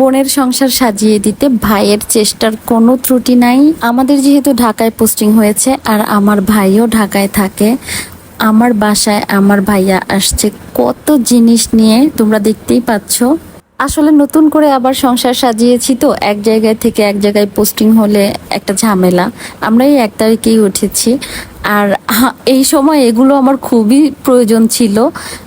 বোনের সংসার সাজিয়ে দিতে ভাইয়ের চেষ্টার কোনো ত্রুটি নাই। আমাদের যেহেতু ঢাকায় পোস্টিং হয়েছে আর আমার ভাইও ঢাকায় থাকে, আমার বাসায় আমার ভাইয়া আসছে। কত জিনিস নিয়ে তোমরা দেখতেই পাচ্ছ। আসলে নতুন করে আবার সংসার সাজিয়েছি তো, এক জায়গায় থেকে এক জায়গায় পোস্টিং হলে একটা ঝামেলা। আমরা এই এক তারিখেই উঠেছি। আর এই সময় এগুলো আমার খুবই প্রয়োজন ছিল।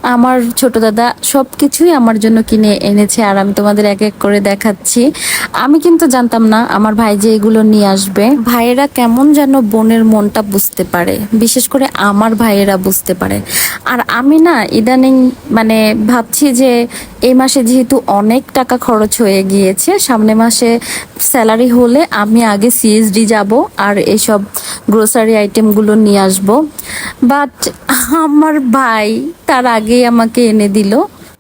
আমার ছোট দাদা সব কিছুই আমার জন্য কিনে এনেছে আর আমি তোমাদের এক এক করে দেখাচ্ছি। আমি কিন্তু জানতাম না আমার ভাই যে এগুলো নিয়ে আসবে। ভাইয়েরা কেমন যেন বোনের মনটা বুঝতে পারে। বিশেষ করে আমার ভাইয়েরা বুঝতে পারে। আর আমি না ইদানিং মানে ভাবছি যে এই মাসে যেহেতু অনেক টাকা খরচ হয়ে গিয়েছে, সামনে মাসে স্যালারি হলে আমি আগে সিএসডি যাব আর এইসব গ্রোসারি আইটেমগুলো নিয়ে আসব। বাট আমার ভাই তার আগেই আমাকে এনে দিল।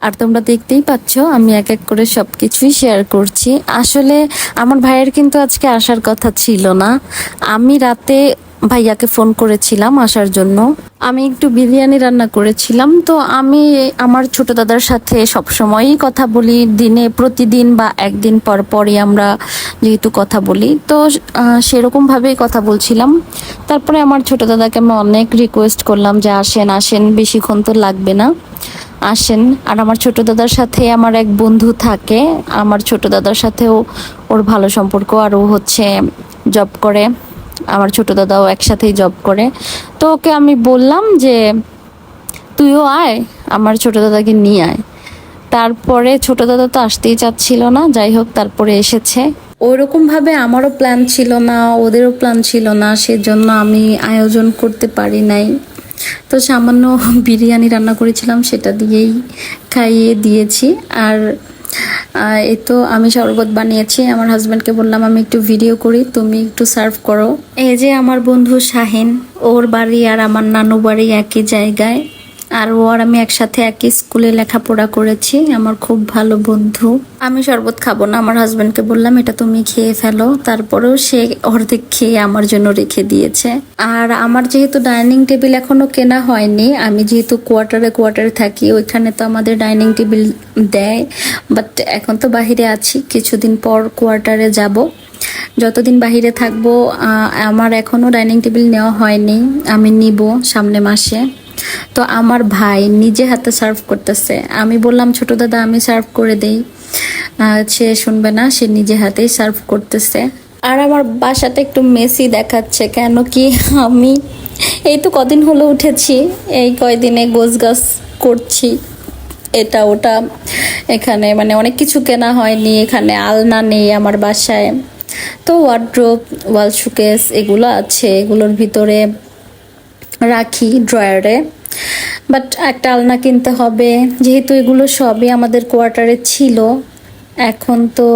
আর তোমরা দেখতেই পাচ্ছ, আমি এক এক করে সব কিছুই শেয়ার করছি। আসলে আমার ভাইয়ের কিন্তু আজকে আসার কথা ছিল না। আমি রাতে ভাইয়াকে ফোন করেছিলাম আসার জন্য। আমি একটু বিরিয়ানি রান্না করেছিলাম, তো আমি আমার ছোট দাদার সাথে সবসময়ই কথা বলি। দিনে প্রতিদিন বা একদিন পর পরই আমরা যেহেতু কথা বলি, তো সেরকমভাবেই কথা বলছিলাম। তারপরে আমার ছোট দাদাকে আমি অনেক রিকোয়েস্ট করলাম যে আসেন আসেন, বেশিক্ষণ তো লাগবে না। আসেন। আর আমার ছোট দাদার সাথে আমার এক বন্ধু থাকে, আমার ছোট দাদার সাথেও ওর ভালো সম্পর্ক আর ও হচ্ছে জব করে। আমার ছোট দাদাও একসাথেই জব করে। তো ওকে আমি বললাম যে, তুইও আয়, আমার ছোট দাদাকে নিয়ে আয়। তারপরে ছোট দাদা তো আসতেই চাচ্ছিল না, যাই হোক তারপরে এসেছে। ওইরকম ভাবে আমারও প্ল্যান ছিল না, ওদেরও প্ল্যান ছিল না, সেজন্য আমি আয়োজন করতে পারি নাই। তো সামান্য বিরিয়ানি রান্না করেছিলাম, সেটা দিয়েই খাইয়ে দিয়েছি। আর এই তো আমি শরবত বানিয়েছি। আমার হাজব্যান্ডকে বললাম, আমি একটু ভিডিও করি, তুমি একটু সার্ভ করো। এই যে আমার বন্ধু শাহিন, ওর বাড়ি আর আমার নানু বাড়ি একই জায়গায়। আর ও আর আমি একসাথে একই স্কুলে লেখাপড়া করেছি, আমার খুব ভালো বন্ধু। আমি শরবত খাব না, আমার হাজবেন্ডকে বললাম, এটা তুমি খেয়ে ফেলো। তারপরেও সে অর্ধেক খেয়ে আমার জন্য রেখে দিয়েছে। আর আমার যেহেতু ডাইনিং টেবিল এখনও কেনা হয়নি, আমি যেহেতু কোয়ার্টারে কোয়ার্টারে থাকি, ওইখানে তো আমাদের ডাইনিং টেবিল দেয়। বাট এখন তো বাহিরে আছি, কিছুদিন পর কোয়ার্টারে যাব। যতদিন বাহিরে থাকব আমার এখনও ডাইনিং টেবিল নেওয়া হয়নি, আমি নিব সামনে মাসে। তো আমার ভাই নিজে হাতে সার্ভ করতেছে। আমি বললাম, ছোট দাদা, আমি সার্ভ করে দেই। সে শুনবে না, সে নিজে হাতেই সার্ভ করতেছে। আর আমার বাসাতে একটু মেসি দেখাচ্ছে, কেন কি আমি এই তো কদিন হলো উঠেছি, এই কয়দিনে গোছ গাছ করছি। এটা, ওটা, এখানে মানে অনেক কিছু কেনা হয়নি, এখানে আলনা নেই আমার বাসায়। তো ওয়ার্ড্রোপ ওয়াল শুকেস এগুলো আছে, এগুলোর ভিতরে রাখি ড্রয়ারে। বাট একটা আলনা কিনতে হবে। যেহেতু এগুলো সবই আমাদের কোয়ার্টারে ছিল, এখন তো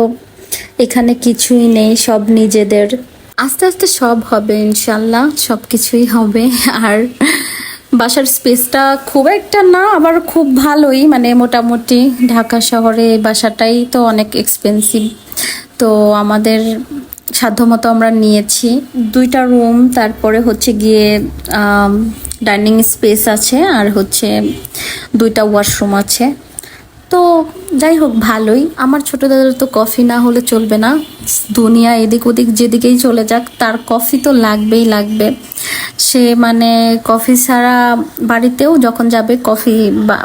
এখানে কিছুই নেই, সব নিজেদের। আস্তে আস্তে সব হবে ইনশাল্লাহ, সব কিছুই হবে। আর বাসার স্পেসটা খুব একটা না, আবার খুব ভালোই। মানে মোটামুটি ঢাকা শহরে বাসাটাই তো অনেক এক্সপেন্সিভ তো আমাদের সাধ্যমতো আমরা নিয়েছি। দুইটা রুম, তারপরে হচ্ছে গিয়ে ডাইনিং স্পেস আছে আর হচ্ছে দুইটা ওয়াশরুম আছে। তো যাই হোক, ভালোই। আমার ছোটো দাদার তো কফি না হলে চলবে না। দুনিয়া এদিক ওদিক যেদিকেই চলে যাক, তার কফি তো লাগবেই লাগবে। সে মানে কফি ছাড়া বাড়িতেও যখন যাবে, কফি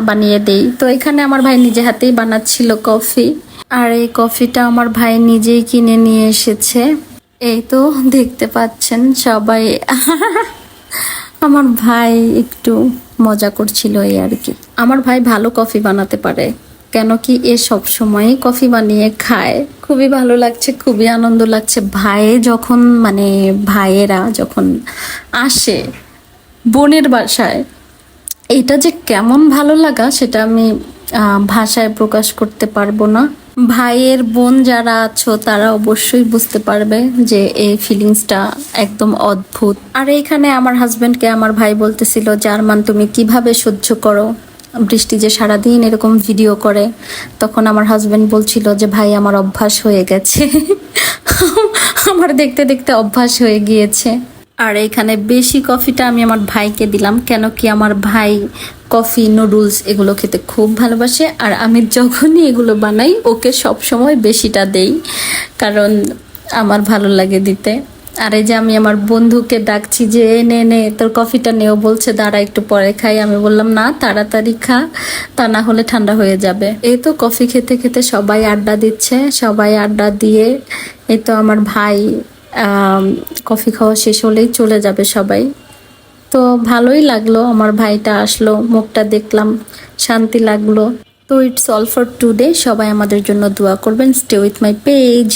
বানিয়ে দেই। তো এখানে আমার ভাই নিজে হাতেই বানাচ্ছিল কফি। আর এই কফিটা আমার ভাই নিজেই কিনে নিয়ে এসেছে। এই তো, দেখতে পাচ্ছেন সবাই। আমার ভাই একটু মজা করছিল এই আর কি। আমার ভাই ভালো কফি বানাতে পারে, কেন কি এ সব সময় কফি বানিয়ে খায়। খুবই ভালো লাগছে, খুবই আনন্দ লাগছে। ভাইয়ে যখন মানে ভাইয়েরা যখন আসে বোনের বাসায়, এটা যে কেমন ভালো লাগা সেটা আমি ভাষায় প্রকাশ করতে পারব না। ভাইয়ের বোন যারা আছো, তারা অবশ্যই বুঝতে পারবে যে এই ফিলিংসটা একদম অদ্ভুত। আর এখানে আমার হাজবেন্ডকে আমার ভাই বলতেছিল, জার্মান, তুমি কীভাবে সহ্য করো? বৃষ্টি যে সারাদিন এরকম ভিডিও করে, তখন আমার হাজবেন্ড বলছিল যে, ভাই, আমার অভ্যাস হয়ে গেছে। আমার দেখতে দেখতে অভ্যাস হয়ে গিয়েছে। আর এখানে বেশি কফিটা আমি আমার ভাইকে দিলাম, কেন কি আমার ভাই কফি নুডলস এগুলো খেতে খুব ভালোবাসে। আর আমি যখনই এগুলো বানাই, ওকে সব সময় বেশিটা দেই, কারণ আমার ভালো লাগে দিতে। আর এই যে আমি আমার বন্ধুকে ডাকছি যে, "এ, নে তোর কফিটা নেও বলছে, দাঁড়া, একটু পরে খাই। আমি বললাম, না, তাড়াতাড়ি খা, তা না হলে ঠান্ডা হয়ে যাবে। এই তো কফি খেতে খেতে সবাই আড্ডা দিচ্ছে, সবাই আড্ডা দিয়ে এই তো আমার ভাই কফি খাওয়া শেষ হলেই চলে যাবে সবাই। তো ভালোই লাগল, আমার ভাইটা আসলো, মুখটা দেখলাম, শান্তি লাগল। তো ইটস অল ফর টুডে সবাই আমাদের জন্য দোয়া করবেন স্টে উইথ মাই পেজ